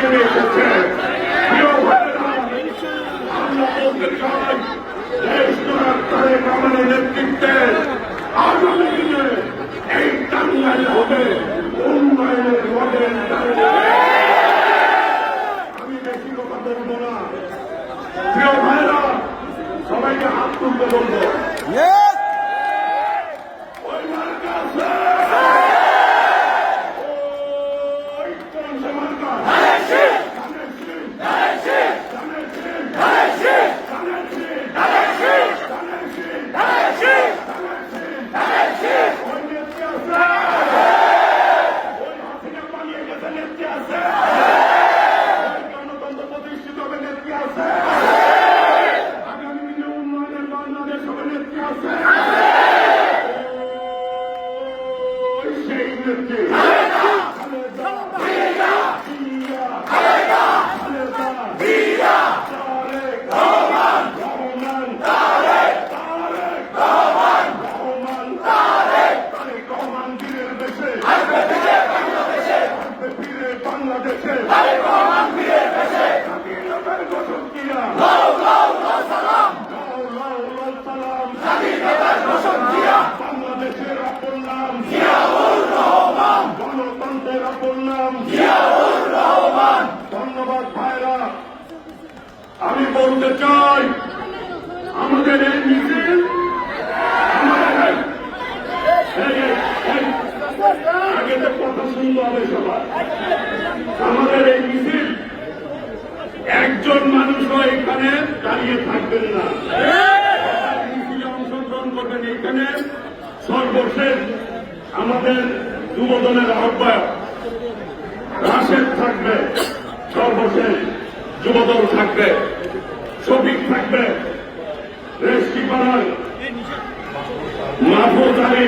নেমে এসেছে প্রিয় ভাইয়েরা, আমরা বলতে চাই দেশ নায়ক তারেক রহমানের নেতৃত্বে আগামী দিনে এই টাঙ্গাইল হবে উন্নয়নের মডেল আমি বেশি কথা বলব না প্রিয় ভাইরা সবাইকে হাত তুলতে বলব ওই মার্কা হবে নেত্রী আছে। আমি বলতে চাই, আমাদের এই মিছিল আগে তো কথা শুনতে হবে সবাই আমাদের এই মিছিল, একজন মানুষও এখানে দাঁড়িয়ে থাকবেন না। অংশগ্রহণ করবেন এখানে। সর্বশেষ আমাদের যুবদলের আহ্বায়ক রাশেদ থাকবে। সর্বশেষ। যুবদল থাকবে শফিক থাকবে রেস্টি পাড়ার মাহফুজ আলী